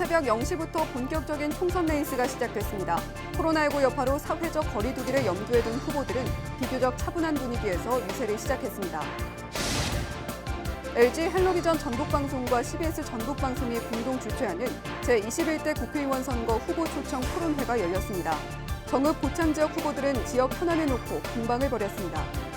새벽 0시부터 본격적인 총선 레이스가 시작됐습니다. 코로나19 여파로 사회적 거리두기를 염두에 둔 후보들은 비교적 차분한 분위기에서 유세를 시작했습니다. LG 헬로비전 전북방송과 CBS 전북방송이 공동 주최하는 제21대 국회의원 선거 후보 초청 토론회가 열렸습니다. 정읍 고창 지역 후보들은 지역 현안을 놓고 공방을 벌였습니다.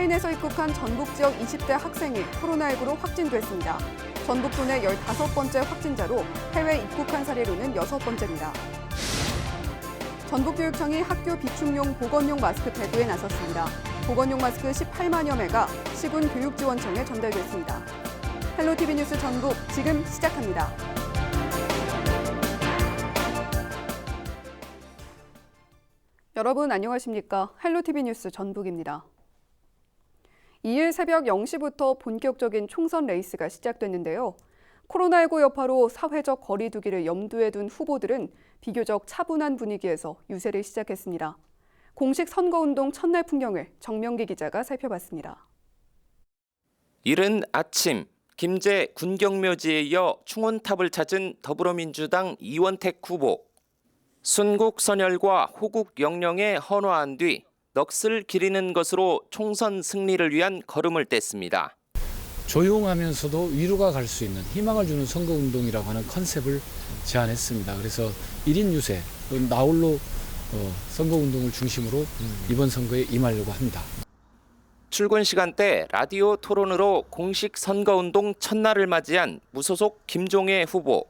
스페인에서 입국한 전북 지역 20대 학생이 코로나19로 확진됐습니다. 전북 도 내 15번째 확진자로 해외 입국한 사례로는 여섯 번째입니다. 전북교육청이 학교 비축용 보건용 마스크 배부에 나섰습니다. 보건용 마스크 18만여 매가 시군 교육지원청에 전달됐습니다. 헬로티비 뉴스 전북 지금 시작합니다. 여러분 안녕하십니까? 헬로티비 뉴스 전북입니다. 2일 새벽 0시부터 본격적인 총선 레이스가 시작됐는데요. 코로나19 여파로 사회적 거리두기를 염두에 둔 후보들은 비교적 차분한 분위기에서 유세를 시작했습니다. 공식 선거운동 첫날 풍경을 정명기 기자가 살펴봤습니다. 이른 아침 김제 군경묘지에 이어 충원탑을 찾은 더불어민주당 이원택 후보. 순국 선열과 호국 영령에 헌화한 뒤 넋을 기리는 것으로 총선 승리를 위한 걸음을 뗐습니다. 조용하면서도 위로가 갈 수 있는 희망을 주는 선거운동이라고 하는 컨셉을 제안했습니다. 그래서 1인 유세, 나홀로 어, 선거운동을 중심으로 이번 선거에 임하려고 합니다. 출근 시간대 라디오 토론으로 공식 선거운동 첫날을 맞이한 무소속 김종애 후보.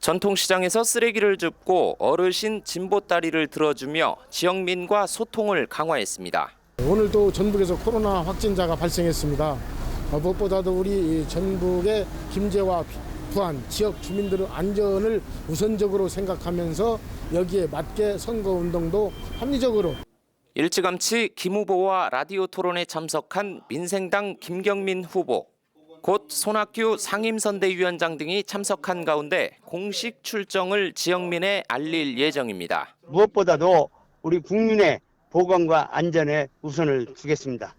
전통시장에서 쓰레기를 줍고 어르신 진보다리를 들어주며 지역민과 소통을 강화했습니다. 오늘도 전북에서 코로나 확진자가 발생했습니다. 어, 무엇보다도 우리 이 전북의 김제와 부안 지역 주민들의 안전을 우선적으로 생각하면서 여기에 맞게 선거운동도 합리적으로 일찌감치 김 후보와 라디오 토론에 참석한 민생당 김경민 후보, 곧 손학규 상임선대위원장 등이 참석한 가운데 공식 출정을 지역민에 알릴 예정입니다. 무엇보다도 우리 국민의 보건과 안전에 우선을 두겠습니다.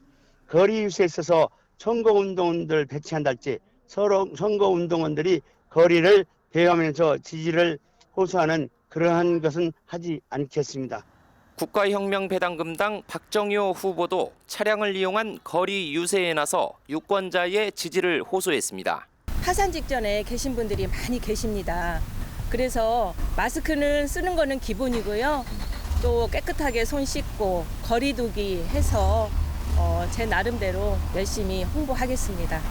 거리 유세에 있어서 선거운동원들 배치한달지 서로 선거운동원들이 거리를 대하면서 지지를 호소하는 그러한 것은 하지 않겠습니다. 국가혁명배당금당 박정효 후보도 차량을 이용한 거리 유세에 나서 유권자의 지지를 호소했습니다. 하산 직전에 계신 분들이 많이 계십니다. 그래서 마스크는 쓰는 거는 기본이고요. 또 깨끗하게 손 씻고 거리두기 해서 어, 제 나름대로 열심히 홍보하겠습니다.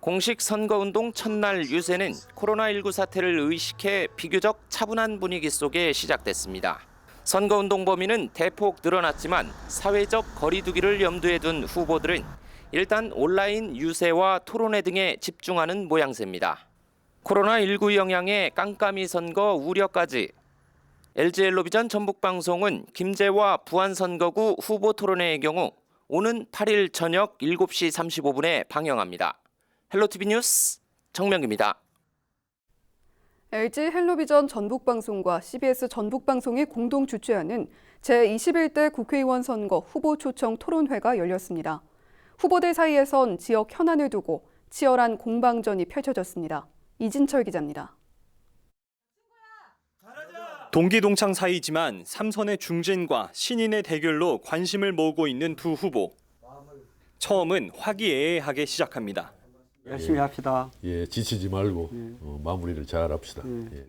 공식 선거운동 첫날 유세는 코로나19 사태를 의식해 비교적 차분한 분위기 속에 시작됐습니다. 선거운동 범위는 대폭 늘어났지만 사회적 거리두기를 염두에 둔 후보들은 일단 온라인 유세와 토론회 등에 집중하는 모양새입니다. 코로나19 영향에 깜깜이 선거 우려까지 LG 헬로비전 전북방송은 김제와 부안선거구 후보 토론회의 경우 오는 8일 저녁 7시 35분에 방영합니다. 헬로티비 뉴스 정명기입니다. LG 헬로비전 전북방송과 CBS 전북방송이 공동 주최하는 제21대 국회의원 선거 후보 초청 토론회가 열렸습니다. 후보들 사이에선 지역 현안을 두고 치열한 공방전이 펼쳐졌습니다. 이진철 기자입니다. 동기 동창 사이지만 삼선의 중진과 신인의 대결로 관심을 모으고 있는 두 후보. 처음은 화기애애하게 시작합니다. 열심히 합시다. 예, 지치지 말고 어, 마무리를 잘 합시다. 예.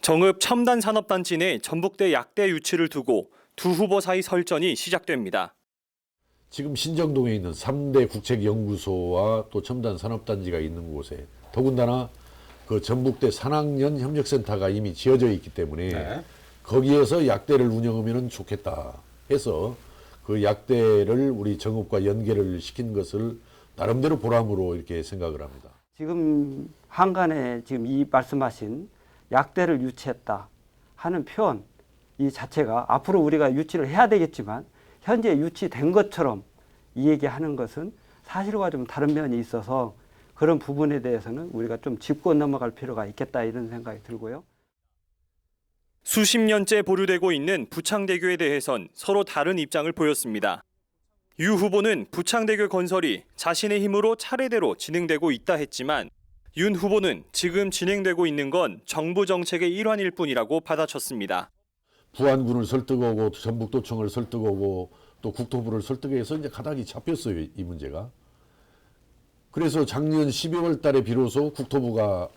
정읍 첨단 산업단지 내 전북대 약대 유치를 두고 두 후보 사이 설전이 시작됩니다. 지금 신정동에 있는 3대 국책연구소와 또 첨단 산업단지가 있는 곳에 더군다나 그 전북대 산학년 협력센터가 이미 지어져 있기 때문에 거기에서 약대를 운영하면 좋겠다 해서 그 약대를 우리 정읍과 연계를 시킨 것을 나름대로 보람으로 이렇게 생각을 합니다. 지금 한간에 지금 이 말씀하신 약대를 유치했다 하는 표현 이 자체가 앞으로 우리가 유치를 해야 되겠지만 현재 유치된 것처럼 이 얘기하는 것은 사실과 좀 다른 면이 있어서 그런 부분에 대해서는 우리가 좀 짚고 넘어갈 필요가 있겠다 이런 생각이 들고요. 수십 년째 보류되고 있는 부창대교에 대해선 서로 다른 입장을 보였습니다. 유 후보는 부창대교 건설이 자신의 힘으로 차례대로 진행되고 있다 했지만 윤 후보는 지금 진행되고 있는 건 정부 정책의 일환일 뿐이라고 받아쳤습니다. 부안군을 설득하고 전북도청을 설득하고 또 국토부를 설득해서 이제 가닥이 잡혔어요 이 문제가. 그래서 작년 12월 달에 비로소 국토부가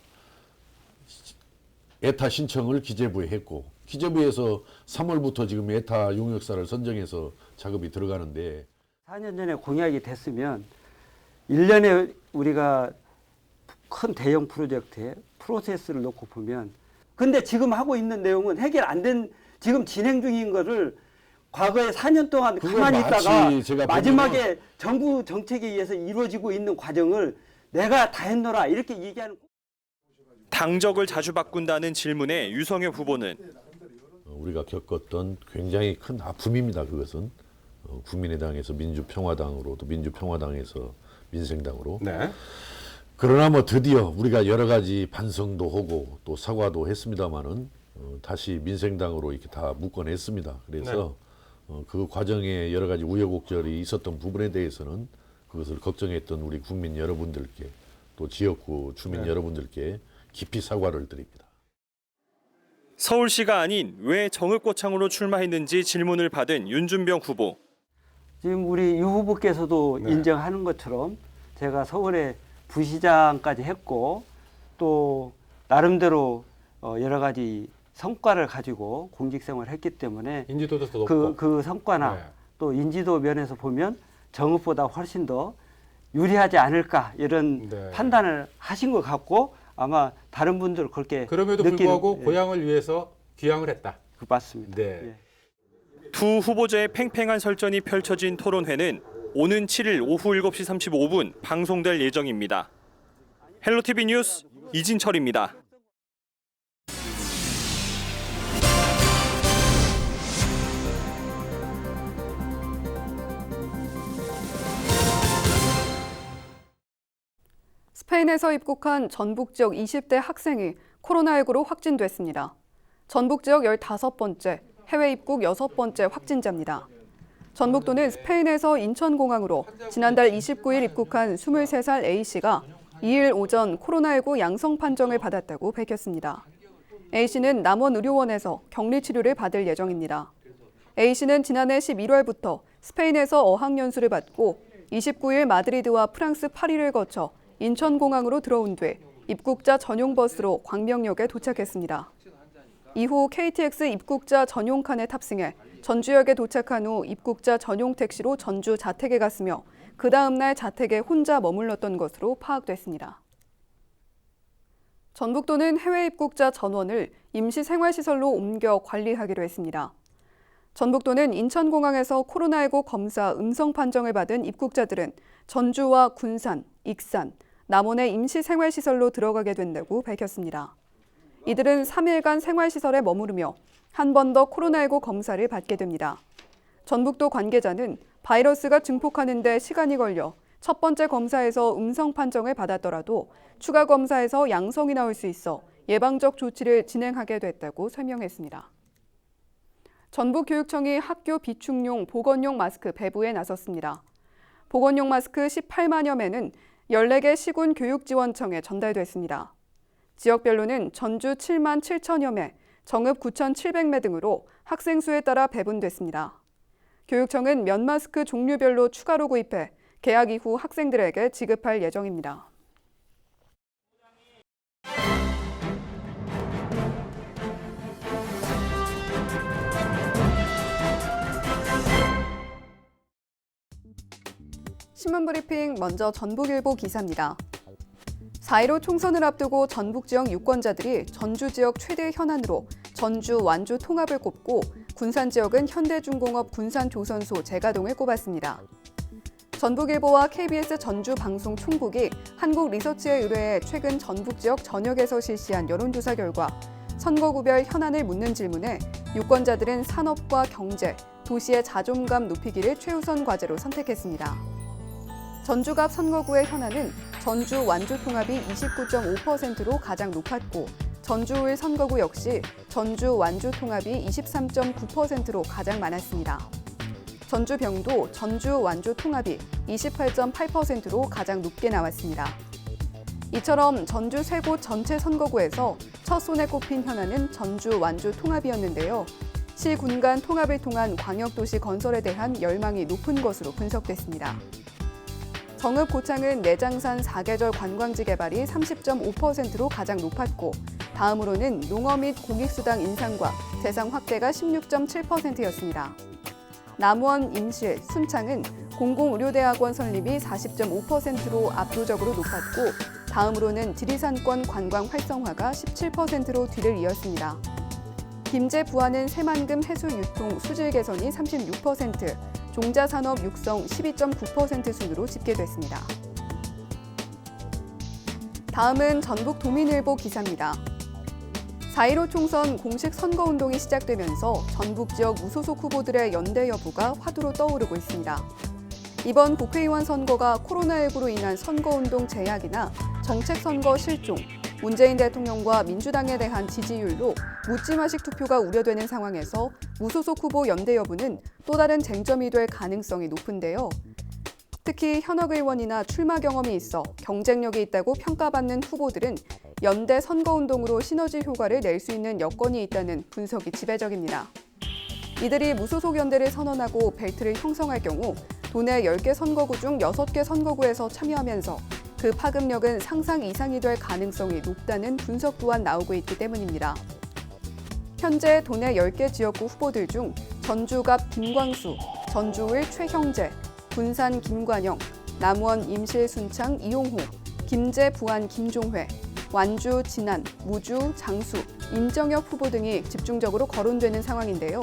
에타 신청을 기재부에 했고 기재부에서 3월부터 지금 에타 용역사를 선정해서 작업이 들어가는데 4년 전에 공약이 됐으면 1년에 우리가 큰 대형 프로젝트에 프로세스를 놓고 보면 근데 지금 하고 있는 내용은 해결 안 된 지금 진행 중인 거를 과거에 4년 동안 가만히 있다가 마지막에 정부 정책에 의해서 이루어지고 있는 과정을 내가 다 했노라 이렇게 얘기하는 당적을 자주 바꾼다는 질문에 유성엽 후보는 어, 우리가 겪었던 굉장히 큰 아픔입니다. 그것은 어, 국민의당에서 민주평화당으로 또 민주평화당에서 민생당으로. 그러나 뭐 드디어 우리가 여러 가지 반성도 하고 또 사과도 했습니다마는 어, 다시 민생당으로 이렇게 다 묶어냈습니다. 그래서 어, 그 과정에 여러 가지 우여곡절이 있었던 부분에 대해서는 그것을 걱정했던 우리 국민 여러분들께 또 지역구 주민 여러분들께 깊이 사과를 드립니다. 서울시가 아닌 왜 정읍고창으로 출마했는지 질문을 받은 윤준병 후보. 지금 우리 유 후보께서도 인정하는 것처럼 제가 서울에 부시장까지 했고 또 나름대로 어, 여러 가지 성과를 가지고 공직 생활을 했기 때문에 인지도도 더 그, 높고. 그 성과나 네. 또 인지도 면에서 보면 정읍보다 훨씬 더 유리하지 않을까 이런 네. 판단을 하신 것 같고 아마 다른 분들 그렇게 그럼에도 느끼는- 불구하고 예, 고향을 위해서 귀향을 했다. 그 맞습니다. 네. 예. 두 후보자의 팽팽한 설전이 펼쳐진 토론회는 오는 7일 오후 7시 35분 방송될 예정입니다. 헬로티비 뉴스 이진철입니다. 스페인에서 입국한 전북 지역 20대 학생이 코로나19로 확진됐습니다. 전북 지역 15번째, 해외 입국 6번째 확진자입니다. 전북도는 스페인에서 인천공항으로 지난달 29일 입국한 23살 A씨가 2일 오전 코로나19 양성 판정을 받았다고 밝혔습니다. A씨는 남원 의료원에서 격리 치료를 받을 예정입니다. A씨는 지난해 11월부터 스페인에서 어학연수를 받고 29일 마드리드와 프랑스 파리를 거쳐 인천공항으로 들어온 뒤 입국자 전용 버스로 광명역에 도착했습니다. 이후 KTX 입국자 전용 칸에 탑승해 전주역에 도착한 후 입국자 전용 택시로 전주 자택에 갔으며 그 다음 날 자택에 혼자 머물렀던 것으로 파악됐습니다. 전북도는 해외 입국자 전원을 임시 생활시설로 옮겨 관리하기로 했습니다. 전북도는 인천공항에서 코로나19 검사 음성 판정을 받은 입국자들은 전주와 군산, 익산, 남원의 임시 생활시설로 들어가게 된다고 밝혔습니다. 이들은 3일간 생활시설에 머무르며 한 번 더 코로나19 검사를 받게 됩니다. 전북도 관계자는 바이러스가 증폭하는 데 시간이 걸려 첫 번째 검사에서 음성 판정을 받았더라도 추가 검사에서 양성이 나올 수 있어 예방적 조치를 진행하게 됐다고 설명했습니다. 전북교육청이 학교 비축용 보건용 마스크 배부에 나섰습니다. 보건용 마스크 18만여 매는 14개 시군 교육지원청에 전달됐습니다. 지역별로는 전주 7만 7천여 매, 정읍 9,700매 등으로 학생 수에 따라 배분됐습니다. 교육청은 면 마스크 종류별로 추가로 구입해 개학 이후 학생들에게 지급할 예정입니다. 신문 브리핑 먼저 전북일보 기사입니다. 4.15 총선을 앞두고 전북 지역 유권자들이 전주 지역 최대 현안으로 전주 완주 통합을 꼽고 군산 지역은 현대중공업 군산조선소 재가동을 꼽았습니다. 전북일보와 KBS 전주 방송 총국이 한국리서치에 의뢰해 최근 전북 지역 전역에서 실시한 여론조사 결과 선거구별 현안을 묻는 질문에 유권자들은 산업과 경제, 도시의 자존감 높이기를 최우선 과제로 선택했습니다. 전주갑 선거구의 현안은 전주 완주 통합이 29.5%로 가장 높았고 전주울 선거구 역시 전주 완주 통합이 23.9%로 가장 많았습니다. 전주병도 전주 완주 통합이 28.8%로 가장 높게 나왔습니다. 이처럼 전주 세 곳 전체 선거구에서 첫 손에 꼽힌 현안은 전주 완주 통합이었는데요. 시 군간 통합을 통한 광역도시 건설에 대한 열망이 높은 것으로 분석됐습니다. 정읍 고창은 내장산 사계절 관광지 개발이 30.5%로 가장 높았고 다음으로는 농어 및 공익수당 인상과 대상 확대가 16.7%였습니다. 남원, 임실, 순창은 공공의료대학원 설립이 40.5%로 압도적으로 높았고 다음으로는 지리산권 관광 활성화가 17%로 뒤를 이었습니다. 김제 부안은 새만금 해수 유통 수질 개선이 36%, 종자산업 육성 12.9% 순으로 집계됐습니다. 다음은 전북 도민일보 기사입니다. 4.15 총선 공식 선거운동이 시작되면서 전북 지역 무소속 후보들의 연대 여부가 화두로 떠오르고 있습니다. 이번 국회의원 선거가 코로나19로 인한 선거운동 제약이나 정책 선거 실종, 문재인 대통령과 민주당에 대한 지지율로 묻지마식 투표가 우려되는 상황에서 무소속 후보 연대 여부는 또 다른 쟁점이 될 가능성이 높은데요. 특히 현역 의원이나 출마 경험이 있어 경쟁력이 있다고 평가받는 후보들은 연대 선거운동으로 시너지 효과를 낼 수 있는 여건이 있다는 분석이 지배적입니다. 이들이 무소속 연대를 선언하고 벨트를 형성할 경우 도내 10개 선거구 중 6개 선거구에서 참여하면서 그 파급력은 상상 이상이 될 가능성이 높다는 분석 또한 나오고 있기 때문입니다. 현재 도내 10개 지역구 후보들 중 전주갑 김광수, 전주을 최형재, 군산 김관영, 남원 임실 순창 이용호, 김제 부안 김종회, 완주 진안, 무주 장수, 임정혁 후보 등이 집중적으로 거론되는 상황인데요.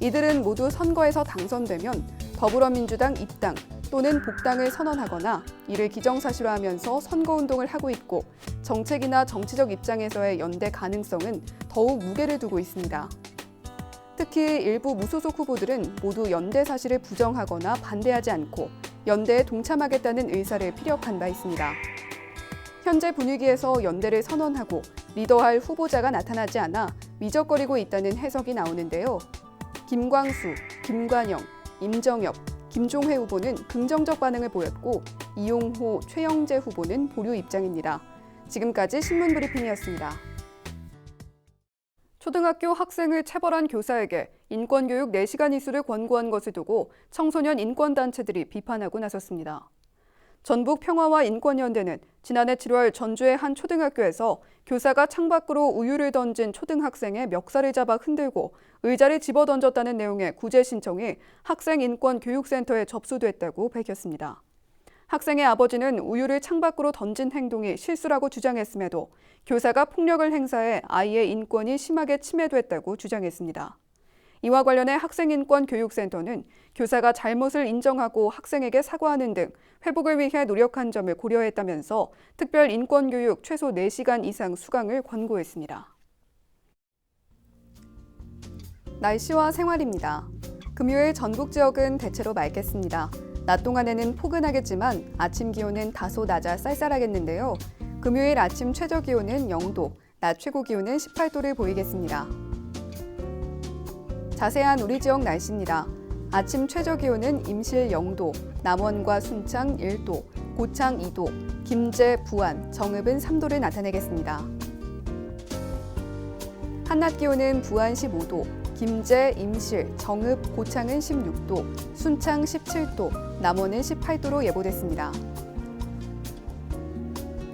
이들은 모두 선거에서 당선되면 더불어민주당 입당 또는 복당을 선언하거나 이를 기정사실화하면서 선거운동을 하고 있고 정책이나 정치적 입장에서의 연대 가능성은 더욱 무게를 두고 있습니다. 특히 일부 무소속 후보들은 모두 연대 사실을 부정하거나 반대하지 않고 연대에 동참하겠다는 의사를 피력한 바 있습니다. 현재 분위기에서 연대를 선언하고 리더할 후보자가 나타나지 않아 미적거리고 있다는 해석이 나오는데요. 김광수, 김관영, 임정엽, 김종회 후보는 긍정적 반응을 보였고 이용호, 최영재 후보는 보류 입장입니다. 지금까지 신문 브리핑이었습니다. 초등학교 학생을 체벌한 교사에게 인권교육 4시간 이수를 권고한 것을 두고 청소년 인권단체들이 비판하고 나섰습니다. 전북 평화와 인권연대는 지난해 7월 전주의 한 초등학교에서 교사가 창밖으로 우유를 던진 초등학생의 멱살을 잡아 흔들고 의자를 집어 던졌다는 내용의 구제 신청이 학생인권교육센터에 접수됐다고 밝혔습니다. 학생의 아버지는 우유를 창밖으로 던진 행동이 실수라고 주장했음에도 교사가 폭력을 행사해 아이의 인권이 심하게 침해됐다고 주장했습니다. 이와 관련해 학생인권교육센터는 교사가 잘못을 인정하고 학생에게 사과하는 등 회복을 위해 노력한 점을 고려했다면서 특별 인권교육 최소 4시간 이상 수강을 권고했습니다. 날씨와 생활입니다. 금요일 전국 지역은 대체로 맑겠습니다. 낮 동안에는 포근하겠지만 아침 기온은 다소 낮아 쌀쌀하겠는데요. 금요일 아침 최저 기온은 0도, 낮 최고 기온은 18도를 보이겠습니다. 자세한 우리 지역 날씨입니다. 아침 최저 기온은 임실 0도, 남원과 순창 1도, 고창 2도, 김제, 부안, 정읍은 3도를 나타내겠습니다. 한낮 기온은 부안 15도, 김제, 임실, 정읍, 고창은 16도, 순창 17도, 남원은 18도로 예보됐습니다.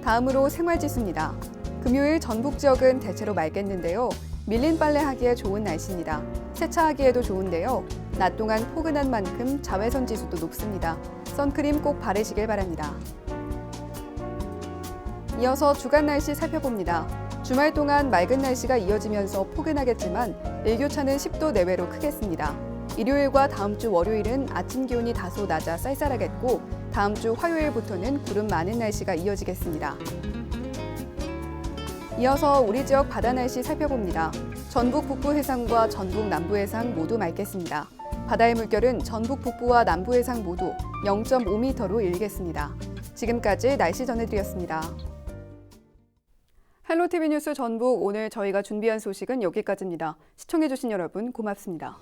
다음으로 생활지수입니다. 금요일 전북 지역은 대체로 맑겠는데요. 밀린 빨래 하기에 좋은 날씨입니다. 세차하기에도 좋은데요. 낮 동안 포근한 만큼 자외선 지수도 높습니다. 선크림 꼭 바르시길 바랍니다. 이어서 주간 날씨 살펴봅니다. 주말 동안 맑은 날씨가 이어지면서 포근하겠지만 일교차는 10도 내외로 크겠습니다. 일요일과 다음 주 월요일은 아침 기온이 다소 낮아 쌀쌀하겠고 다음 주 화요일부터는 구름 많은 날씨가 이어지겠습니다. 이어서 우리 지역 바다 날씨 살펴봅니다. 전북 북부 해상과 전북 남부 해상 모두 맑겠습니다. 바다의 물결은 전북 북부와 남부 해상 모두 0.5m로 일겠습니다. 지금까지 날씨 전해드렸습니다. 헬로티비 뉴스 전북 오늘 저희가 준비한 소식은 여기까지입니다. 시청해주신 여러분 고맙습니다.